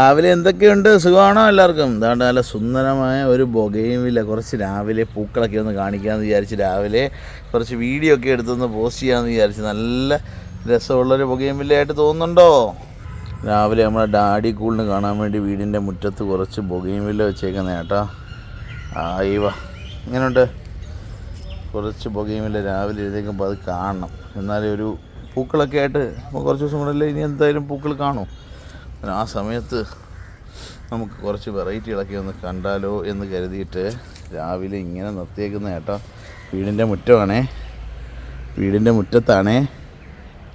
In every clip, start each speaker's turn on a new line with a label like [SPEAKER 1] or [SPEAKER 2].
[SPEAKER 1] രാവിലെ എന്തൊക്കെയുണ്ട്? സുഖമാണോ എല്ലാവർക്കും? ഇതാണ്ട് നല്ല സുന്ദരമായ ഒരു ബൊഗയുമില്ല കുറച്ച് രാവിലെ പൂക്കളൊക്കെ ഒന്ന് കാണിക്കാമെന്ന് വിചാരിച്ച് രാവിലെ കുറച്ച് വീഡിയോ ഒക്കെ എടുത്തൊന്ന് പോസ്റ്റ് ചെയ്യാമെന്ന് വിചാരിച്ച് നല്ല രസമുള്ളൊരു ബൊഗയുമില്ലായിട്ട് തോന്നുന്നുണ്ടോ? രാവിലെ നമ്മളെ ഡാഡി കൂളിന് കാണാൻ വേണ്ടി വീടിന്റെ മുറ്റത്ത് കുറച്ച് ബൊഗയുമില്ല വെച്ചേക്കുന്ന ചേട്ടാ ആയിവ ഇങ്ങനെയുണ്ട് കുറച്ച് ബൊഗയുമില്ല രാവിലെ എഴുതേക്കുമ്പോൾ അത് കാണണം. എന്നാലും ഒരു പൂക്കളൊക്കെ ആയിട്ട് കുറച്ച് ദിവസം കൂടെ ഇനി എന്തായാലും പൂക്കൾ കാണും. ആ സമയത്ത് നമുക്ക് കുറച്ച് വെറൈറ്റികളൊക്കെ ഒന്ന് കണ്ടാലോ എന്ന് കരുതിയിട്ട് രാവിലെ ഇങ്ങനെ നിർത്തിയേക്കുന്ന ചേട്ടാ വീടിന്റെ മുറ്റമാണേ. വീടിന്റെ മുറ്റത്താണേ.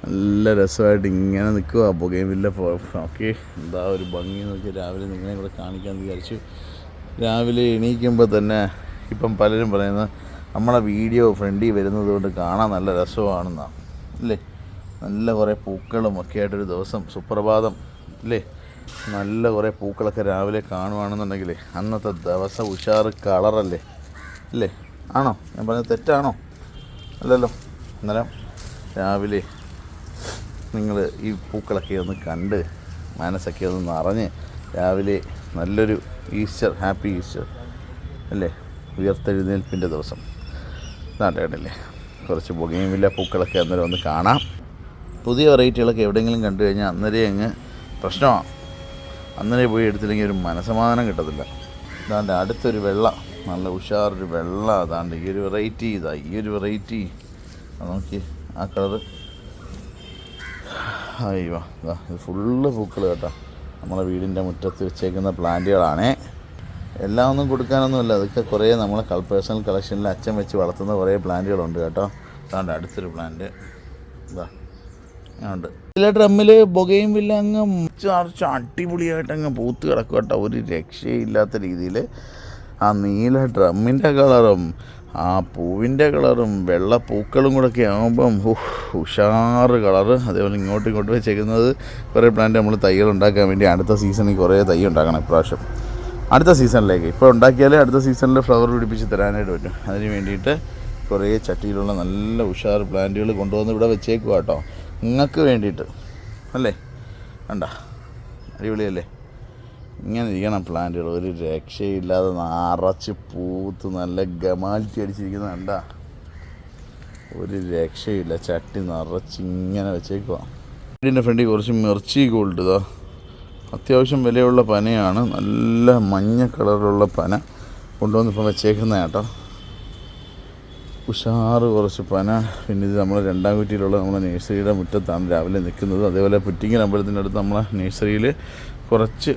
[SPEAKER 1] നല്ല രസമായിട്ട് ഇങ്ങനെ നിൽക്കുക പുകയുമില്ല ഓക്കെ എന്താ ഒരു ഭംഗി നോക്കി രാവിലെ നിങ്ങളെ കൂടെ കാണിക്കാൻ വിചാരിച്ചു. രാവിലെ എണീക്കുമ്പോൾ തന്നെ ഇപ്പം പലരും പറയുന്നത് നമ്മളെ വീഡിയോ ഫ്രണ്ടിൽ വരുന്നത് കൊണ്ട് കാണാൻ നല്ല രസമാണെന്നാണ് അല്ലേ നല്ല കുറേ പൂക്കളും ഒക്കെ ആയിട്ടൊരു ദിവസം സുപ്രഭാതം. അല്ലേ? നല്ല കുറേ പൂക്കളൊക്കെ രാവിലെ കാണുവാണെന്നുണ്ടെങ്കിൽ അന്നത്തെ ദിവസം ഉഷാറ് കളറല്ലേ അല്ലേ? ആണോ? ഞാൻ പറഞ്ഞത് തെറ്റാണോ? അല്ലല്ലോ. അന്നേരം രാവിലെ നിങ്ങൾ ഈ പൂക്കളൊക്കെ ഒന്ന് കണ്ട് മനസ്സൊക്കെ ഒന്ന് നിറഞ്ഞ് രാവിലെ നല്ലൊരു ഈസ്റ്റർ ഹാപ്പി ഈസ്റ്റർ അല്ലേ? ഉയർത്തെഴുന്നേൽപ്പിന്റെ ദിവസം. നാട്ടേടല്ലേ കുറച്ച് പുകയുമില്ല പൂക്കളൊക്കെ അന്നേരം ഒന്ന് കാണാം. പുതിയ വെറൈറ്റികളൊക്കെ എവിടെയെങ്കിലും കണ്ടു കഴിഞ്ഞാൽ അന്നേരം അങ്ങ് പ്രശ്നമാണ് അന്നേരം പോയി എടുത്തില്ലെങ്കിൽ ഒരു മനസമാധാനം കിട്ടത്തില്ല. അതാണ്ട് അടുത്തൊരു വെള്ള നല്ല ഉഷാറൊരു വെള്ള അതാണ്ട് ഈ ഒരു വെറൈറ്റി ഇതാ ഈ ഒരു വെറൈറ്റി. നോക്കി ആ കളറ്. അയ്യോ ഇതാ ഇത് ഫുള്ള് പൂക്കൾ കേട്ടോ. നമ്മളെ വീടിന്റെ മുറ്റത്ത് വെച്ചേക്കുന്ന പ്ലാന്റുകളാണേ. എല്ലാം ഒന്നും കൊടുക്കാനൊന്നുമില്ല. അതൊക്കെ കുറേ നമ്മളെ പേഴ്സണൽ കളക്ഷനിൽ അച്ഛൻ വെച്ച് വളർത്തുന്ന കുറേ പ്ലാന്റുകളുണ്ട് കേട്ടോ. അതാണ്ട് അടുത്തൊരു പ്ലാന്റ്. ഇതാ ഉണ്ട്. ചില ഡ്രമ്മിൽ ബൊഗയും വില്ല അങ്ങ് ചാർച്ച് അടിപൊളിയായിട്ട് അങ്ങ് പൂത്ത് കിടക്കും കേട്ടോ. ഒരു രക്ഷയില്ലാത്ത രീതിയിൽ ആ നീല ഡ്രമ്മിന്റെ കളറും ആ പൂവിന്റെ കളറും വെള്ള പൂക്കളും ഒക്കെ ആകുമ്പം ഉഷാറ് കളറ്. അതേപോലെ ഇങ്ങോട്ടും ഇങ്ങോട്ടും വെച്ചേക്കുന്നത് കുറേ പ്ലാന്റ് നമ്മൾ തൈകൾ ഉണ്ടാക്കാൻ വേണ്ടി അടുത്ത സീസണിൽ കുറേ തൈ ഉണ്ടാക്കണം ഇപ്രാവശ്യം. അടുത്ത സീസണിലേക്ക് ഇപ്പോൾ ഉണ്ടാക്കിയാലേ അടുത്ത സീസണിൽ ഫ്ലവർ പിടിപ്പിച്ച് തരാനായിട്ട് പറ്റും. അതിന് വേണ്ടിയിട്ട് കുറേ ചട്ടിയിലുള്ള നല്ല ഉഷാർ പ്ലാന്റുകൾ കൊണ്ടുവന്ന് ഇവിടെ വെച്ചേക്കുക കേട്ടോ. നിങ്ങൾക്ക് വേണ്ടിയിട്ട്. അല്ലേ? വേണ്ട അടിപൊളിയല്ലേ? ഇങ്ങനെ ഇരിക്കണം പ്ലാന്റുകൾ. ഒരു രക്ഷയില്ലാതെ നിറച്ച് പൂത്ത് നല്ല ഗമാലിറ്റി അടിച്ചിരിക്കുന്ന കണ്ട? ഒരു രക്ഷയില്ല. ചട്ടി നിറച്ച് ഇങ്ങനെ വെച്ചേക്കുക വീടിന്റെ ഫ്രണ്ടിൽ കുറച്ച് മിർച്ചി ഗോൾഡ് ഇതാ. അത്യാവശ്യം വിലയുള്ള പനയാണ്. നല്ല മഞ്ഞ കളറിലുള്ള പന കൊണ്ടുവന്നിപ്പോൾ വെച്ചേക്കുന്ന കേട്ടോ. ഉഷാറ് കുറച്ച് പന. പിന്നെ ഇത് നമ്മൾ രണ്ടാം കുറ്റിയിലുള്ള നമ്മുടെ നഴ്സറിയുടെ മുറ്റത്താണ് രാവിലെ നിൽക്കുന്നത്. അതേപോലെ പുറ്റിങ്ങൽ അമ്പലത്തിനടുത്ത് നമ്മളെ നഴ്സറിയിൽ കുറച്ച്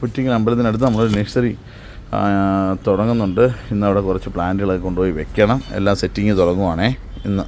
[SPEAKER 1] പുറ്റിങ്ങൽ അമ്പലത്തിനടുത്ത് നമ്മൾ നഴ്സറി തുടങ്ങുന്നുണ്ട്. ഇന്ന് അവിടെ കുറച്ച് പ്ലാന്റുകളൊക്കെ കൊണ്ടുപോയി വെക്കണം. എല്ലാം സെറ്റിങ് തുടങ്ങുവാണേ ഇന്ന്.